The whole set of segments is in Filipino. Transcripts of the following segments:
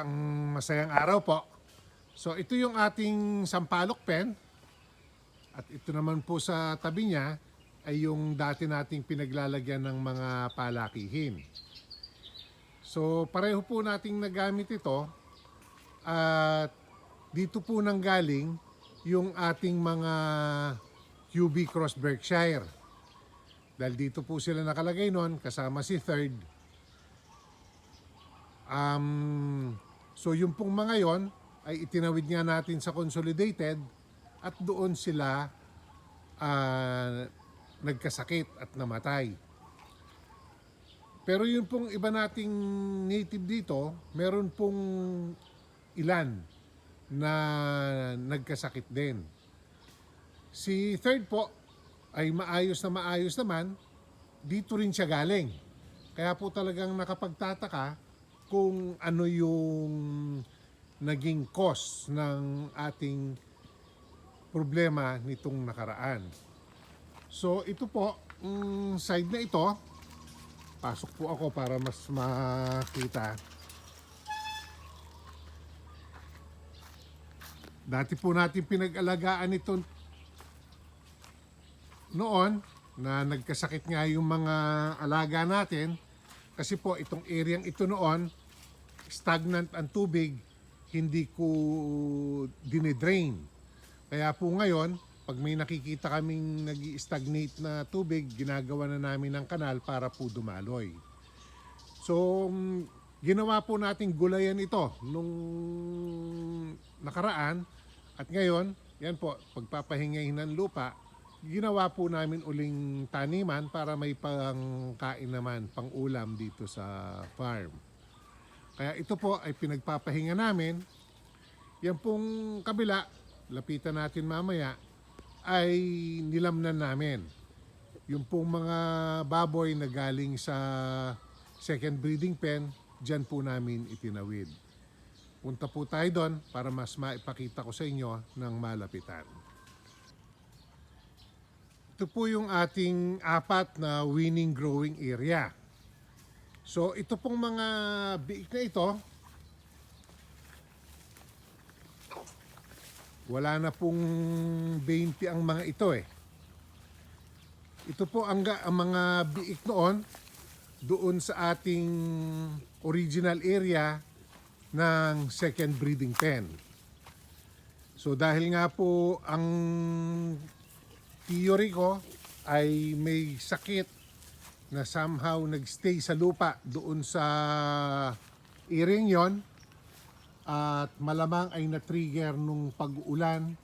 Isang masayang araw po. So ito yung ating sampalok pen. At ito naman po sa tabi niya ay yung dati nating pinaglalagyan ng mga palakihin. So pareho po nating nagamit ito. At dito po nang galing yung ating mga QB Cross Berkshire. Dahil dito po sila nakalagay noon kasama si Third. Um, so yung pong mga yon ay itinawid nga natin sa consolidated at doon sila ah, nagkasakit at namatay. Pero yung pong iba nating native dito, meron pong ilan na nagkasakit din. Si third po ay maayos na maayos naman, dito rin siya galing. Kaya po talagang nakapagtataka kung ano yung naging cause ng ating problema nitong nakaraan. So ito po, mm, side na ito, pasok po ako para mas makita. Dati po natin pinag-alagaan ito noon na nagkasakit nga yung mga alaga natin kasi po itong areang ito noon stagnant ang tubig hindi ko dinedrain kaya po ngayon pag may nakikita kaming nag stagnate na tubig ginagawa na namin ng kanal para po dumaloy. So mm, ginawa po nating gulayan ito nung nakaraan. At ngayon yan po pagpapahingahin ng lupa ginawa po namin uling taniman para may pangkain naman, pang ulam dito sa farm. Kaya ito po ay pinagpapahinga namin. Yan pong kabila, lapitan natin mamaya, ay nilamnan namin. Yung pong mga baboy na galing sa second breeding pen, dyan po namin itinawid. Punta po tayo doon para mas maipakita ko sa inyo ng malapitan. Ito po yung ating apat na winning growing area. So ito pong mga biik na ito, wala na pong 20 ang mga ito eh. Ito po ang, ang mga biik noon doon sa ating original area ng second breeding pen. So dahil nga po ang theory ko ay may sakit na somehow nagstay sa lupa doon sa iring yon at malamang ay na-trigger nung pag-ulan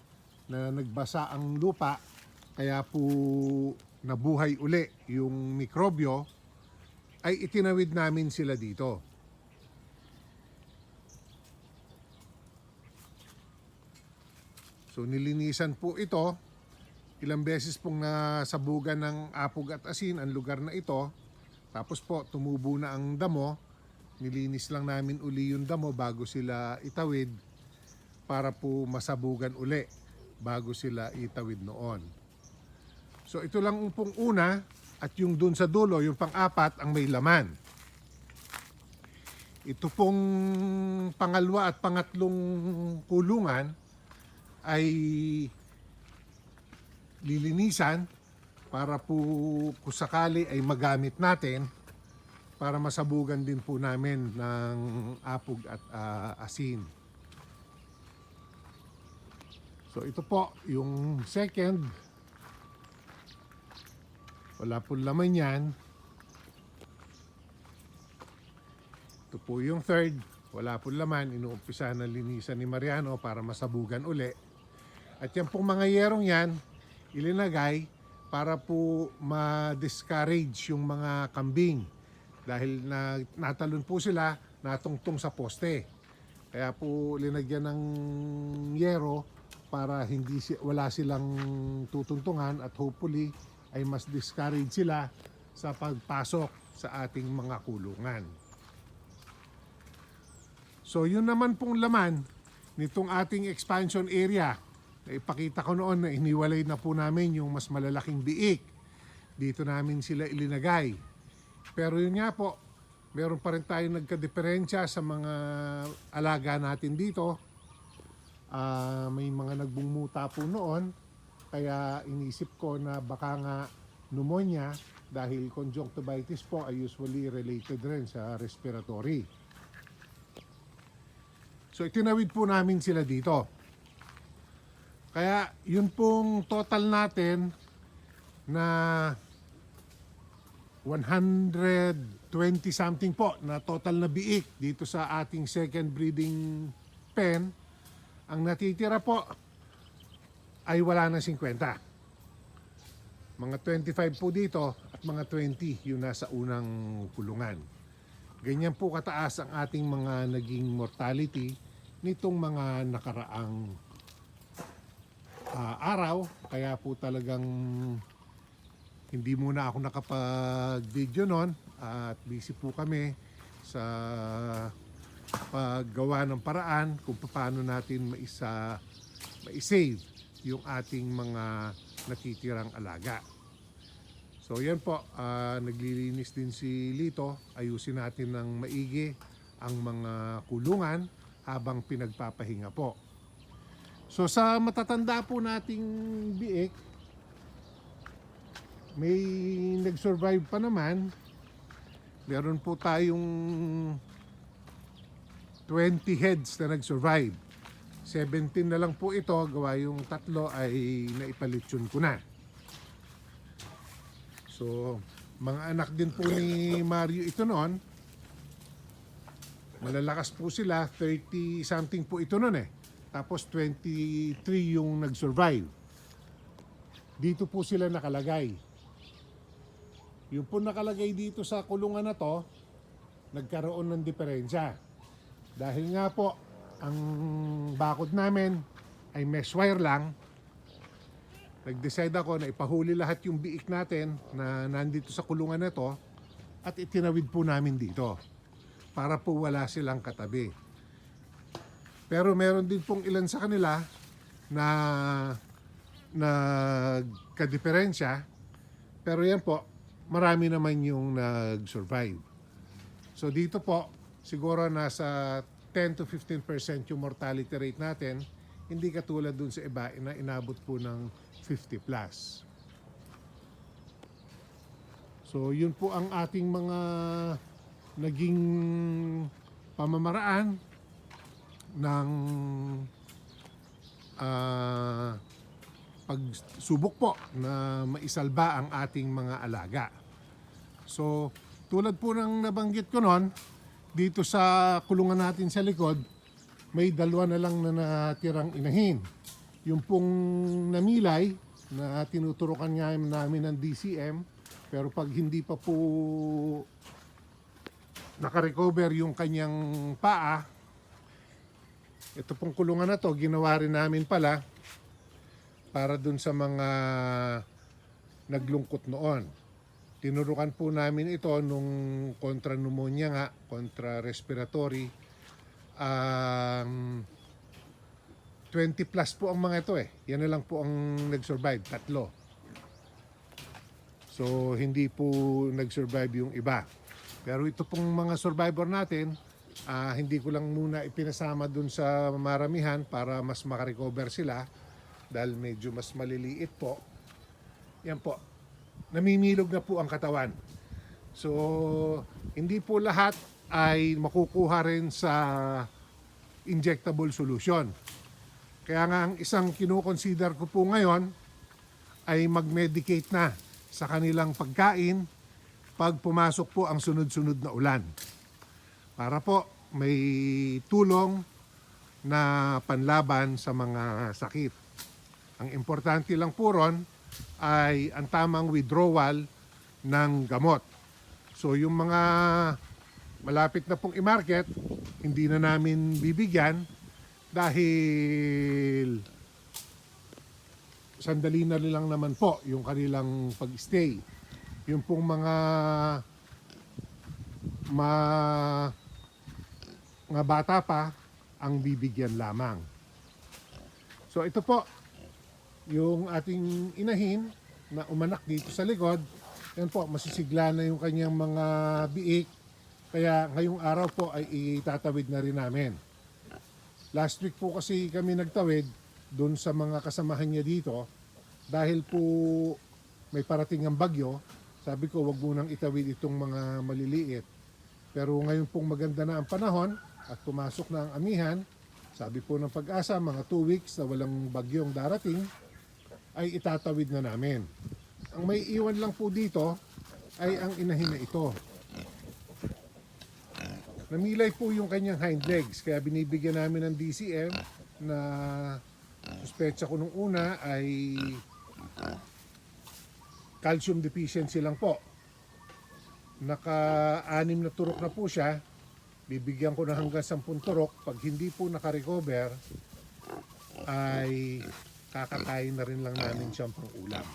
na nagbasa ang lupa kaya po nabuhay uli yung mikrobyo ay itinawid namin sila dito. So nilinisan po ito ilang beses pong nasabugan ng apog at asin ang lugar na ito. Tapos po, tumubo na ang damo. Nilinis lang namin uli yung damo bago sila itawid para po masabugan uli bago sila itawid noon. So ito lang ang pong una at yung dun sa dulo, yung pang-apat ang may laman. Ito pong pangalwa at pangatlong kulungan ay lilinisan para po kung sakali ay magamit natin para masabugan din po namin ng apog at ah, asin. So ito po yung second. Wala po laman yan. Ito po yung third. Wala po laman. Inuumpisa na linisan ni Mariano para masabugan uli. At yan pong mga yerong yan, ilinagay para po ma-discourage yung mga kambing dahil na, natalon po sila natungtong sa poste. Kaya po linagyan ng yero para hindi wala silang tutuntungan at hopefully ay mas discourage sila sa pagpasok sa ating mga kulungan. So yun naman pong laman nitong ating expansion area ipakita ko noon na iniwalay na po namin yung mas malalaking biik. Dito namin sila ilinagay. Pero yun nga po, meron pa rin tayong nagka-diferensya sa mga alaga natin dito. Ah, may mga nagbumuta po noon, kaya inisip ko na baka nga pneumonia dahil conjunctivitis po ay usually related rin sa respiratory. So itinawid po namin sila dito. Kaya yun pong total natin na 120 something po na total na biik dito sa ating second breeding pen. Ang natitira po ay wala na 50. Mga 25 po dito at mga 20 yung nasa unang kulungan. Ganyan po kataas ang ating mga naging mortality nitong mga nakaraang ah, araw. Kaya po talagang hindi muna ako nakapag-video noon at busy po kami sa paggawa ng paraan kung paano natin maisa maisave yung ating mga natitirang alaga. So yan po, ah, naglilinis din si Lito. Ayusin natin ng maigi ang mga kulungan habang pinagpapahinga po. So sa matatanda po nating biik, may nag-survive pa naman. Meron po tayong 20 heads na nag-survive. 17 na lang po ito, gawa yung tatlo ay naipalitsyon ko na. So, mga anak din po ni Mario ito noon. Malalakas po sila, 30 something po ito noon eh. Tapos 23 yung nag-survive. Dito po sila nakalagay. Yung po nakalagay dito sa kulungan na to, nagkaroon ng diferensya. Dahil nga po, ang bakod namin ay mesh wire lang, nag-decide ako na ipahuli lahat yung biik natin na nandito sa kulungan na to at itinawid po namin dito para po wala silang katabi. Pero meron din pong ilan sa kanila na nagkadiferensya pero yan po, marami naman yung nag-survive. So dito po, siguro nasa 10 to 15% yung mortality rate natin, hindi katulad dun sa iba na inabot po ng 50 plus. So yun po ang ating mga naging pamamaraan ng ah, pagsubok po na maisalba ang ating mga alaga. So, tulad po ng nabanggit ko noon, dito sa kulungan natin sa likod, may dalawa na lang na natirang inahin. Yung pong namilay na tinuturukan nga namin ng DCM, pero pag hindi pa po nakarecover yung kanyang paa, ito pong kulungan na to, ginawa rin namin pala para dun sa mga naglungkot noon. Tinurukan po namin ito nung kontra pneumonia nga, kontra respiratory. Um, 20 plus po ang mga ito eh. Yan na lang po ang nag-survive, tatlo. So hindi po nag-survive yung iba. Pero ito pong mga survivor natin, ah, hindi ko lang muna ipinasama dun sa maramihan para mas makarecover sila dahil medyo mas maliliit po. Yan po. Namimilog na po ang katawan. So, hindi po lahat ay makukuha rin sa injectable solution. Kaya nga ang isang kinukonsider ko po ngayon ay mag-medicate na sa kanilang pagkain pag pumasok po ang sunod-sunod na ulan. Para po may tulong na panlaban sa mga sakit. Ang importante lang po ron ay ang tamang withdrawal ng gamot. So yung mga malapit na pong i-market, hindi na namin bibigyan dahil sandali na lang naman po yung kanilang pag-stay. Yung pong mga ma mga bata pa ang bibigyan lamang. So ito po yung ating inahin na umanak dito sa likod. Yan po, masisigla na yung kanyang mga biik. Kaya ngayong araw po ay itatawid na rin namin. Last week po kasi kami nagtawid doon sa mga kasamahan niya dito dahil po may parating ang bagyo. Sabi ko wag munang itawid itong mga maliliit. Pero ngayon pong maganda na ang panahon at pumasok na ang amihan, sabi po ng pag-asa mga 2 weeks na walang bagyong darating ay itatawid na namin. Ang may iwan lang po dito ay ang inahin na ito. Namilay po yung kanyang hind legs kaya binibigyan namin ng DCM na suspecha ko nung una ay calcium deficiency lang po. Naka-anim na turok na po siya. Bibigyan ko na hanggang 10 turok. Pag hindi po naka-recover ay kakakain na rin lang namin siyang pang ulam.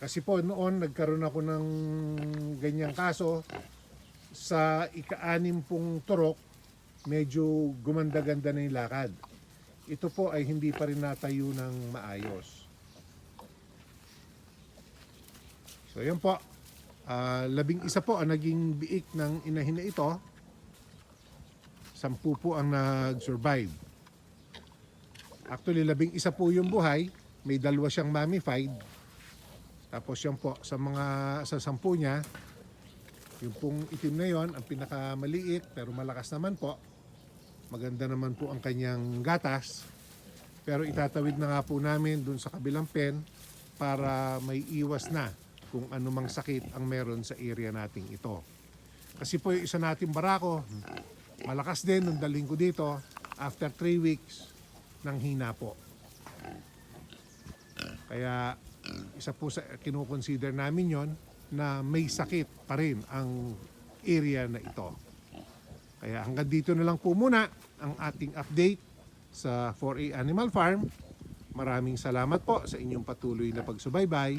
Kasi po noon nagkaroon ako ng ganyang kaso sa ika-anim pong turok medyo gumanda-ganda na yung lakad. Ito po ay hindi pa rin natayo ng maayos. So yan po. Ah, labing isa po ang naging biik ng inahin na ito. Sampu po ang nag-survive. Actually, labing isa po yung buhay. May dalawa siyang mummified. Tapos yan po, sa mga sa sampu niya, yung pong itim na yon ang pinakamaliit pero malakas naman po. Maganda naman po ang kanyang gatas. Pero itatawid na nga po namin dun sa kabilang pen para may iwas na kung anumang sakit ang meron sa area nating ito. Kasi po yung isa nating barako, malakas din nung daling ko dito after 3 weeks ng hina po. Kaya isa po sa kinukonsider namin yon na may sakit pa rin ang area na ito. Kaya hanggang dito na lang po muna ang ating update sa 4A Animal Farm. Maraming salamat po sa inyong patuloy na pagsubaybay.